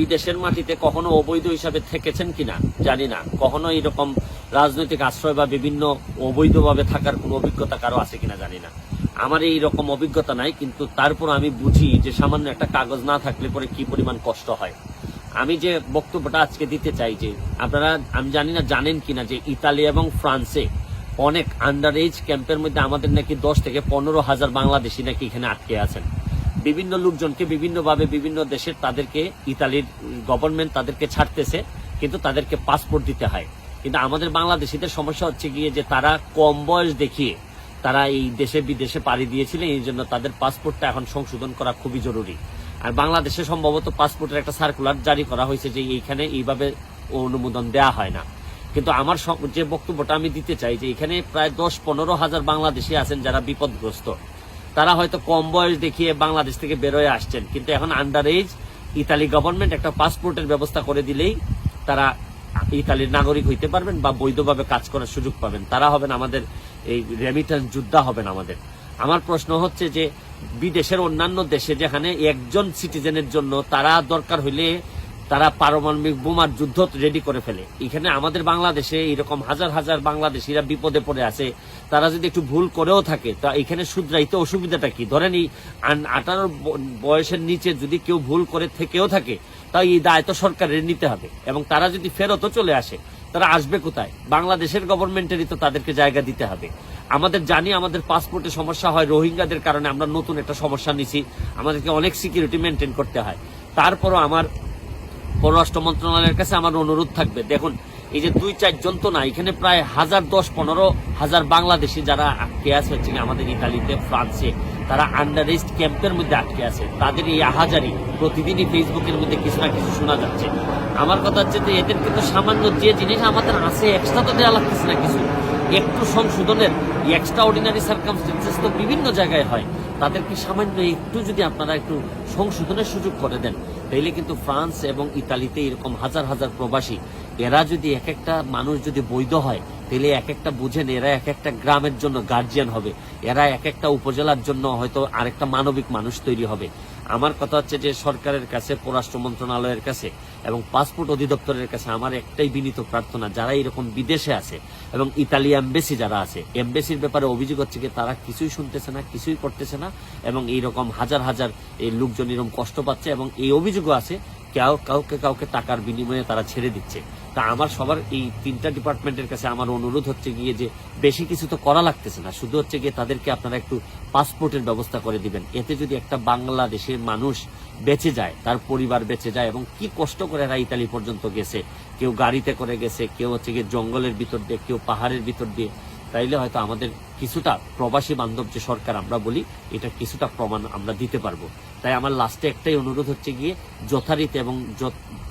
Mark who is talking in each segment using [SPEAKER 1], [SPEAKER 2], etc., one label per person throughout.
[SPEAKER 1] বিদেশের মাটিতে কখনো অবৈধ হিসাবে থেকেছেন কিনা জানি না। কখনো এরকম রাজনৈতিক আশ্রয় বা বিভিন্ন অবৈধভাবে থাকার কোনো অভিজ্ঞতা কারও আছে কিনা জানি না। আমার এই রকম অভিজ্ঞতা নাই, কিন্তু তারপর আমি বুঝি যে সামান্য একটা কাগজ না থাকলে পরে কি পরিমাণ কষ্ট হয়। আমি যে বক্তব্যটা আজকে দিতে চাই যে আপনারা, আমি জানি না জানেন কিনা যে ইতালি এবং ফ্রান্সে অনেক আন্ডার এজ ক্যাম্পের মধ্যে আমাদের নাকি দশ থেকে পনেরো হাজার বাংলাদেশি নাকি এখানে আটকে আছেন। বিভিন্ন লোকজনকে বিভিন্নভাবে বিভিন্ন দেশের তাদেরকে, ইতালির গভর্নমেন্ট তাদেরকে ছাড়তেছে, কিন্তু তাদেরকে পাসপোর্ট দিতে হয়। কিন্তু আমাদের বাংলাদেশিদের সমস্যা হচ্ছে গিয়ে যে তারা কম বয়স দেখিয়ে তারা এই দেশে বিদেশে পাড়ি দিয়েছিলেন, এই জন্য তাদের পাসপোর্টটা এখন সংশোধন করা খুবই জরুরি। আর বাংলাদেশে সম্ভবত পাসপোর্টের একটা সার্কুলার জারি করা হয়েছে যে এইখানে এইভাবে অনুমোদন দেওয়া হয় না। কিন্তু আমার যে বক্তব্যটা আমি দিতে চাই যে এখানে প্রায় দশ পনেরো হাজার বাংলাদেশি আছেন যারা বিপদগ্রস্ত। তারা হয়তো কম বয়স দেখিয়ে বাংলাদেশ থেকে বেরোয় আসছেন। কিন্তু এখন আন্ডার এজ ইতালি গভর্নমেন্ট একটা পাসপোর্টের ব্যবস্থা করে দিলেই তারা ইতালির নাগরিক হইতে পারবেন বা বৈধভাবে কাজ করার সুযোগ পাবেন। তারা হবেন আমাদের এই রেমিটেন্স যোদ্ধা হবেন আমাদের। আমার প্রশ্ন হচ্ছে যে, বিদেশের অন্যান্য দেশে যেখানে একজন সিটিজেনের জন্য তারা দরকার হইলে তারা পারমাণবিক বোমার যুদ্ধ রেডি করে ফেলে। এখানে আমাদের বাংলাদেশে এরকম হাজার হাজার বাংলাদেশিরা বিপদে পড়ে আছে। তারা যদি একটু ভুল করেও থাকে, তা এখানে শুধরাইতে অসুবিধাটা কি? ধরেন এই আঠারো বয়সের নিচে যদি কেউ ভুল করে থেকেও থাকে, তাই এই দায় তো সরকারের নিতে হবে। এবং তারা যদি ফেরতও চলে আসে, তারা আসবে কোথায়? বাংলাদেশের গভর্নমেন্টেরই তো তাদেরকে জায়গা দিতে হবে। আমাদের জানি আমাদের পাসপোর্টে সমস্যা হয়, রোহিঙ্গাদের কারণে আমরা নতুন একটা সমস্যা নিছি। আমাদেরকে অনেক সিকিউরিটি মেনটেন করতে হয়। তারপরও আমার পররাষ্ট্র মন্ত্রণালয়ের কাছে আমার অনুরোধ থাকবে। দেখুন, এই যে দুই চারজন তো না, এখানে প্রায় হাজার দশ পনেরো হাজার বাংলাদেশি যারা আটকে আছে হচ্ছে আমাদের ইতালিতে, ফ্রান্সে, তারা আন্ডার এজ ক্যাম্পের মধ্যে আটকে আছে। তাদের এই আহাজারি প্রতিদিনই ফেসবুকের মধ্যে কিছু না কিছু শোনা যাচ্ছে। আমার কথা হচ্ছে যে এদের কিন্তু সামান্য যে জিনিস আমাদের আছে এক্সট্রা তো দেওয়া লাগতেছে না কিছু। একটু সংশোধনের এক্সট্রা অর্ডিনারি সার্কামস্টেন্সেস তো বিভিন্ন জায়গায় হয়। তাদেরকে সামান্য একটু যদি আপনারা একটু সংশোধনের সুযোগ করে দেন তাইলে কিন্তু ফ্রান্স এবং ইতালিতে এরকম হাজার হাজার প্রবাসী, এরা যদি এক একটা মানুষ যদি বৈধ হয়, তাহলে এক একটা বুঝেন এরা এক একটা গ্রামের জন্য গার্জিয়ান হবে, এরা এক একটা উপজেলার জন্য হয়তো আরেকটা মানবিক মানুষ তৈরি হবে। আমার কথা হচ্ছে যে সরকারের কাছে, পররাষ্ট্র মন্ত্রণালয়ের কাছে এবং পাসপোর্ট অধিদপ্তরের কাছে আমার একটাই বিনীত প্রার্থনা, যারা এরকম বিদেশে আছে এবং ইতালি এমবেসি যারা আছে, এমবেসির ব্যাপারে অভিযোগ হচ্ছে যে তারা কিছুই শুনতেছে না, কিছুই করতেছে না এবং এইরকম হাজার হাজার এই লোকজন এরকম কষ্ট পাচ্ছে এবং এই অভিযোগও আছে, কেউ কাউকে কাউকে টাকার বিনিময়ে তারা ছেড়ে দিচ্ছে। তা আমার সবার এই তিনটা ডিপার্টমেন্টের কাছে আমার অনুরোধ হচ্ছে গিয়ে যে বেশি কিছু তো করা লাগতেছে না। শুধু হচ্ছে গিয়ে তাদেরকে আপনারা একটু পাসপোর্টের ব্যবস্থা করে দিবেন। এতে যদি একটা বাংলাদেশের মানুষ বেঁচে যায়, তার পরিবার বেঁচে যায় এবং কি কষ্ট করে এরা ইতালি পর্যন্ত গেছে, কেউ গাড়িতে করে গেছে, কেউ হচ্ছে গিয়ে জঙ্গলের ভিতর দিয়ে, কেউ পাহাড়ের ভিতর দিয়ে তাইলে হয়তো আমাদের কিছুটা প্রবাসী বান্ধব যে সরকার আমরা বলি, এটা কিছুটা প্রমাণ আমরা দিতে পারব। তাই আমার লাস্টে একটাই অনুরোধ হচ্ছে গিয়ে, যথারীতি এবং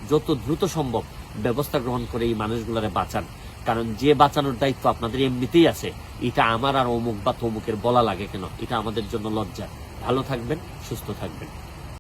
[SPEAKER 1] যত- দ্রুত সম্ভব ব্যবস্থা গ্রহণ করে এই মানুষগুলারে বাঁচান। কারণ যে বাঁচানোর দায়িত্ব আপনাদের এমনিতেই আছে, এটা আমার আর অমুক বা তমুকের বলা লাগে কেন? এটা আমাদের জন্য লজ্জা। ভালো থাকবেন, সুস্থ থাকবেন।